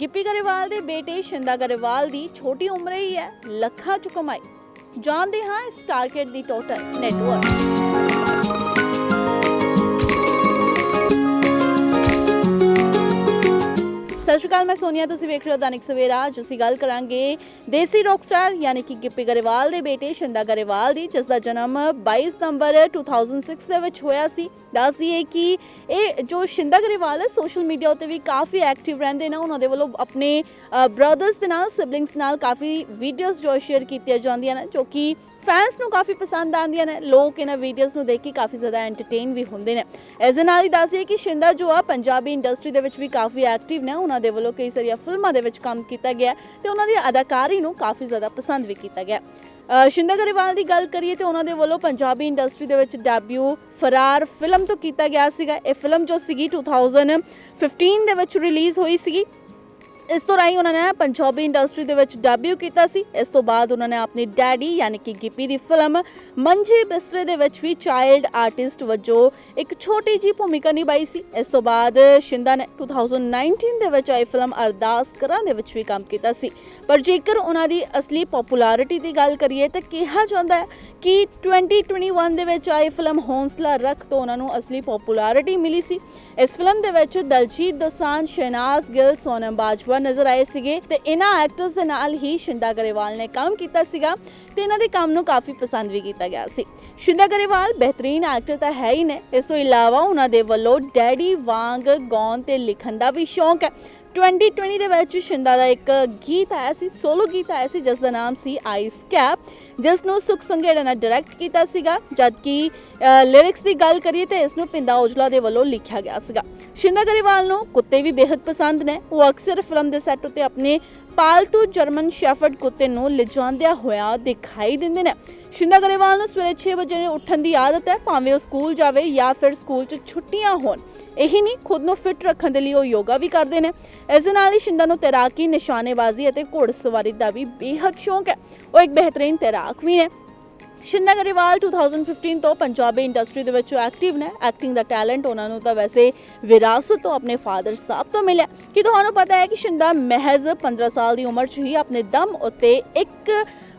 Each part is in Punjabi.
ਗਿੱਪੀ ਗਰੇਵਾਲ ਦੇ ਬੇਟੇ ਸ਼ਿੰਦਾ ਗਰੇਵਾਲ ਦੀ ਛੋਟੀ ਉਮਰ ਹੀ ਹੈ, ਲੱਖਾਂ ਚ ਕਮਾਈ। ਜਾਣਦੇ ਹਾਂ ਇਸ ਟਾਰਗੇਟ ਦੀ ਟੋਟਲ ਨੈਟਵਰਕ ਸਤਿ ਸ਼੍ਰੀ ਅਕਾਲ, ਮੈਂ ਸੋਨੀਆ, ਤੁਸੀਂ ਵੇਖ ਰਹੇ ਹੋ ਦੈਨਿਕ ਸਵੇਰਾ। ਅੱਜ ਅਸੀਂ ਗੱਲ ਕਰਾਂਗੇ ਦੇਸੀ ਰੌਕਸਟਾਰ ਯਾਨੀ ਕਿ ਗਿੱਪੀ ਗਰੇਵਾਲ ਦੇ ਬੇਟੇ ਸ਼ਿੰਦਾ ਗਰੇਵਾਲ ਦੀ, ਜਿਸ ਦਾ ਜਨਮ 22 ਸਤੰਬਰ 2006 ਦੇ ਵਿੱਚ ਹੋਇਆ ਸੀ। ਦੱਸ ਦਈਏ ਕਿ ਇਹ ਜੋ ਸ਼ਿੰਦਾ ਗਰੇਵਾਲ ਹੈ ਸੋਸ਼ਲ ਮੀਡੀਆ ਉੱਤੇ ਵੀ ਕਾਫੀ ਐਕਟਿਵ ਰਹਿੰਦੇ ਨੇ। ਉਹਨਾਂ ਦੇ ਵੱਲੋਂ ਆਪਣੇ ਬ੍ਰਦਰਸ ਦੇ ਨਾਲ ਸਿਬਲਿੰਗਸ ਨਾਲ ਕਾਫੀ ਵੀਡੀਓਜ਼ ਜੋ ਸ਼ੇਅਰ ਕੀਤੀਆਂ ਜਾਂਦੀਆਂ ਨੇ, ਜੋ ਕਿ ਫੈਨਸ ਨੂੰ ਕਾਫੀ ਪਸੰਦ ਆਉਂਦੀਆਂ ਨੇ, ਲੋਕ ਇਹਨਾਂ ਵੀਡੀਓਜ਼ ਨੂੰ ਦੇਖ ਕੇ ਕਾਫੀ ਜ਼ਿਆਦਾ ਐਂਟਰਟੇਨ ਵੀ ਹੁੰਦੇ ਨੇ। ਇਸ ਦੇ ਨਾਲ ਹੀ ਦੱਸਿਏ ਕਿ ਸ਼ਿੰਦਾ ਜੋ ਆ, ਪੰਜਾਬੀ ਇੰਡਸਟਰੀ ਦੇ ਵਿੱਚ ਵੀ ਕਾਫੀ ਐਕਟਿਵ ਨੇ, ਉਹਨਾਂ ਦੇ ਵੱਲੋਂ ਕਈ ਸਾਰੀਆਂ ਫਿਲਮਾਂ ਦੇ ਵਿੱਚ ਕੰਮ ਕੀਤਾ ਗਿਆ ਤੇ ਉਹਨਾਂ ਦੀ ਅਦਾਕਾਰੀ ਨੂੰ ਕਾਫੀ ਜ਼ਿਆਦਾ ਪਸੰਦ ਵੀ ਕੀਤਾ ਗਿਆ ਸ਼ਿੰਦਾ ਗਰੇਵਾਲ ਦੀ ਗੱਲ ਕਰੀਏ ਤੇ ਉਹਨਾਂ ਦੇ ਵੱਲੋਂ ਪੰਜਾਬੀ ਇੰਡਸਟਰੀ ਦੇ ਵਿੱਚ ਡੈਬਿਊ ਫਰਾਰ ਫਿਲਮ ਤੋਂ ਕੀਤਾ ਗਿਆ ਸੀਗਾ। ਇਹ ਫਿਲਮ ਜੋ ਸੀਗੀ 2015 ਦੇ ਵਿੱਚ ਰਿਲੀਜ਼ ਹੋਈ ਸੀਗੀ। ਇਸ ਤੋਂ ਰਾਹੀਂ ਉਹਨਾਂ ਨੇ ਪੰਜਾਬੀ ਇੰਡਸਟਰੀ ਦੇ ਵਿੱਚ ਡੈਬਿਊ ਕੀਤਾ ਸੀ। ਇਸ ਤੋਂ ਬਾਅਦ ਉਹਨਾਂ ਨੇ ਆਪਣੀ ਡੈਡੀ ਯਾਨੀ ਕਿ ਗਿੱਪੀ ਦੀ ਫਿਲਮ ਮੰਜੀ ਬਿਸਤਰੇ ਦੇ ਵਿੱਚ ਵੀ ਚਾਈਲਡ ਆਰਟਿਸਟ ਵਜੋਂ ਇੱਕ ਛੋਟੀ ਜੀ ਭੂਮਿਕਾ ਨਿਭਾਈ ਸੀ। ਇਸ ਤੋਂ ਬਾਅਦ ਸ਼ਿੰਦਾ ਨੇ 2019 ਦੇ ਵਿੱਚ ਆਈ ਫਿਲਮ ਅਰਦਾਸ ਕਰਾਂ ਦੇ ਵਿੱਚ ਵੀ ਕੰਮ ਕੀਤਾ ਸੀ। ਪਰ ਜੇਕਰ ਉਹਨਾਂ ਦੀ ਅਸਲੀ ਪਪੂਲੈਰਿਟੀ ਦੀ ਗੱਲ ਕਰੀਏ ਤਾਂ ਕਿਹਾ ਜਾਂਦਾ ਹੈ ਕਿ 2021 ਦੇ ਵਿੱਚ ਆਈ ਫਿਲਮ ਹੌਂਸਲਾ ਰੱਖ ਤੋਂ ਉਹਨਾਂ ਨੂੰ ਅਸਲੀ ਪਪੂਲੈਰਿਟੀ ਮਿਲੀ ਸੀ। ਇਸ ਫਿਲਮ ਦੇ ਵਿੱਚ ਦਲਜੀਤ ਦੋਸਾਂਝ, ਸ਼ਹਿਨਾਜ਼ ਗਿੱਲ, ਸੋਨਮ ਬਾਜਵਾ ਨਜ਼ਰ ਆਏ ਸੀਗੇ ਤੇ ਇਹਨਾਂ ਐਕਟਰਸ ਦੇ ਨਾਲ ਹੀ ਸ਼ਿੰਦਾ ਗਰੇਵਾਲ ਨੇ ਕੰਮ ਕੀਤਾ ਸੀਗਾ ਤੇ ਇਹਨਾਂ ਦੇ ਕੰਮ ਨੂੰ ਕਾਫੀ ਪਸੰਦ ਵੀ ਕੀਤਾ ਗਿਆ ਸੀ। ਸ਼ਿੰਦਾ ਗਰੇਵਾਲ ਬਿਹਤਰੀਨ ਐਕਟਰ ਤਾਂ ਹੈ ਹੀ ਨੇ। ਇਸ ਤੋਂ ਇਲਾਵਾ ਉਹਨਾਂ ਦੇ ਵੱਲੋਂ ਡੈਡੀ ਵਾਂਗ ਗਾਉਣ ਤੇ ਲਿਖਣ ਦਾ ਵੀ ਸ਼ੌਂਕ ਹੈ। 2020 ਦੇ ਵਿੱਚ ਸ਼ਿੰਦਾ ਦਾ ਇੱਕ ਗੀਤ ਆਇਆ ਸੀ ਸੋਲੋ ਗੀਤ ਆਇਆ ਸੀ ਜਿਸ ਦਾ ਨਾਮ ਸੀ ਆਈਸ ਕੈਪ ਜਿਸ ਨੂੰ ਸੁਖ ਸੰਘੇੜਾ ਨੇ ਡਾਇਰੈਕਟ ਕੀਤਾ ਸੀਗਾ, ਜਦਕਿ ਲਿਰਿਕਸ ਦੀ ਗੱਲ ਕਰੀਏ ਤੇ ਇਸ ਨੂੰ ਪਿੰਦਾ ਔਜਲਾ ਦੇ ਵੱਲੋਂ ਲਿਖਿਆ ਗਿਆ ਸੀਗਾ। ਸ਼ਿੰਦਾ ਗਰੇਵਾਲ ਨੂੰ ਕੁੱਤੇ ਵੀ ਬੇहद ਪਸੰਦ ਨੇ। ਉਹ ਅਕਸਰ ਫਿਲਮ ਦੇ ਸੈੱਟ ਉੱਤੇ ਆਪਣੇ ਪਾਲਤੂ ਜਰਮਨ ਸ਼ੈਫਰਡ ਕੁੱਤੇ ਨੂੰ ਲਿਜਾਂਦਿਆਂ ਹੋਇਆ ਦਿਖਾਈ ਦਿੰਦੇ ਨੇ। ਸ਼ਿੰਦਾ ਗਰੇਵਾਲ ਨੂੰ ਸਵੇਰੇ 6 ਵਜੇ ਉੱਠਣ ਦੀ ਆਦਤ ਹੈ, ਭਾਵੇਂ ਉਹ ਸਕੂਲ ਜਾਵੇ ਜਾਂ ਫਿਰ ਸਕੂਲ 'ਚ ਛੁੱਟੀਆਂ ਹੋਣ। ਇਹੀ ਨਹੀਂ, ਖੁਦ ਨੂੰ ਫਿੱਟ ਰੱਖਣ ਦੇ ਲਈ ਉਹ ਯੋਗਾ ਵੀ ਕਰਦੇ ਨੇ। ਇਸ ਦੇ ਨਾਲ ਹੀ ਸ਼ਿੰਦਾ ਨੂੰ ਤੈਰਾਕੀ, ਨਿਸ਼ਾਨੇਬਾਜ਼ੀ ਅਤੇ ਘੋੜਸਵਾਰੀ ਦਾ ਵੀ ਬੇਹੱਦ ਸ਼ੌਂਕ ਹੈ। ਉਹ ਇੱਕ ਬਿਹਤਰੀਨ ਤੈਰਾਕ ਵੀ ਨੇ ਸ਼ਿੰਦਾ ਗਰੇਵਾਲ 2015 ਤੋਂ ਪੰਜਾਬੀ ਇੰਡਸਟਰੀ ਦੇ ਵਿੱਚ ਐਕਟਿਵ ਨੇ। ਐਕਟਿੰਗ ਦਾ ਟੈਲੈਂਟ ਉਹਨਾਂ ਨੂੰ ਤਾਂ ਵੈਸੇ ਵਿਰਾਸਤ ਤੋਂ ਆਪਣੇ ਫਾਦਰ ਸਾਹਿਬ ਤੋਂ ਮਿਲਿਆ। ਕਿ ਤੁਹਾਨੂੰ ਪਤਾ ਹੈ ਕਿ ਸ਼ਿੰਦਾ ਮਹਿਜ਼ 15 ਸਾਲ ਦੀ ਉਮਰ 'ਚ ਹੀ ਆਪਣੇ ਦਮ ਉੱਤੇ ਇੱਕ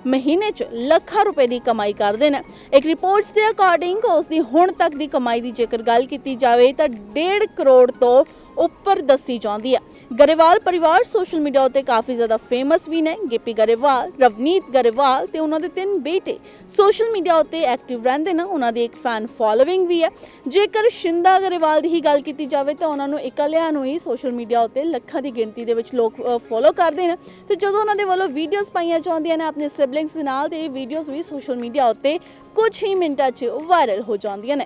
ਮਹੀਨੇ 'ਚ ਲੱਖਾਂ ਰੁਪਏ ਦੀ ਕਮਾਈ ਕਰਦੇ ਨੇ। ਇੱਕ ਰਿਪੋਰਟਸ ਦੇ ਅਕੋਰਡਿੰਗ ਉਸ ਦੀ ਹੁਣ ਤੱਕ ਦੀ ਕਮਾਈ ਦੀ ਜੇਕਰ ਗੱਲ ਕੀਤੀ ਜਾਵੇ ਤਾਂ 1.5 ਕਰੋੜ ਤੋਂ ਉੱਪਰ ਦੱਸੀ ਜਾਂਦੀ ਹੈ। ਗਰੇਵਾਲ ਪਰਿਵਾਰ ਸੋਸ਼ਲ ਮੀਡੀਆ ਉੱਤੇ ਕਾਫੀ ਜ਼ਿਆਦਾ ਫੇਮਸ ਵੀ ਨੇ। ਗਿੱਪੀ ਗਰੇਵਾਲ, ਰਵਨੀਤ ਗਰੇਵਾਲ ਤੇ ਉਹਨਾਂ ਦੇ ਤਿੰਨ ਬੇਟੇ ਸੋਸ਼ਲ ਮੀਡੀਆ ਉੱਤੇ ਐਕਟਿਵ ਰਹਿੰਦੇ ਨੇ। ਉਹਨਾਂ ਦੀ ਇੱਕ ਫੈਨ ਫੋਲੋਇੰਗ ਵੀ ਹੈ। ਜੇਕਰ ਸ਼ਿੰਦਾ ਗਰੇਵਾਲ ਦੀ ਹੀ ਗੱਲ ਕੀਤੀ ਜਾਵੇ ਤਾਂ ਉਹਨਾਂ ਨੂੰ ਇਕੱਲਿਆਂ ਨੂੰ ਹੀ ਸੋਸ਼ਲ ਮੀਡੀਆ ਉੱਤੇ ਲੱਖਾਂ ਦੀ ਗਿਣਤੀ ਦੇ ਵਿੱਚ ਲੋਕ ਫੋਲੋ ਕਰਦੇ ਨੇ। ਤੇ ਜਦੋਂ ਉਹਨਾਂ ਦੇ ਵੱਲੋਂ ਵੀਡੀਓਜ਼ ਪਾਈਆਂ ਜਾਂਦੀਆਂ ਨੇ, ਆਪਣੇ ਸਿਬਲਿੰਗਸ ਦੇ ਨਾਲ ਤੇ ਇਹ ਵੀਡੀਓਜ਼ ਵੀ ਸੋਸ਼ਲ ਮੀਡੀਆ ਉੱਤੇ ਕੁਝ ਹੀ ਮਿੰਟਾਂ 'ਚ ਵਾਇਰਲ ਹੋ ਜਾਂਦੀਆਂ ਨੇ।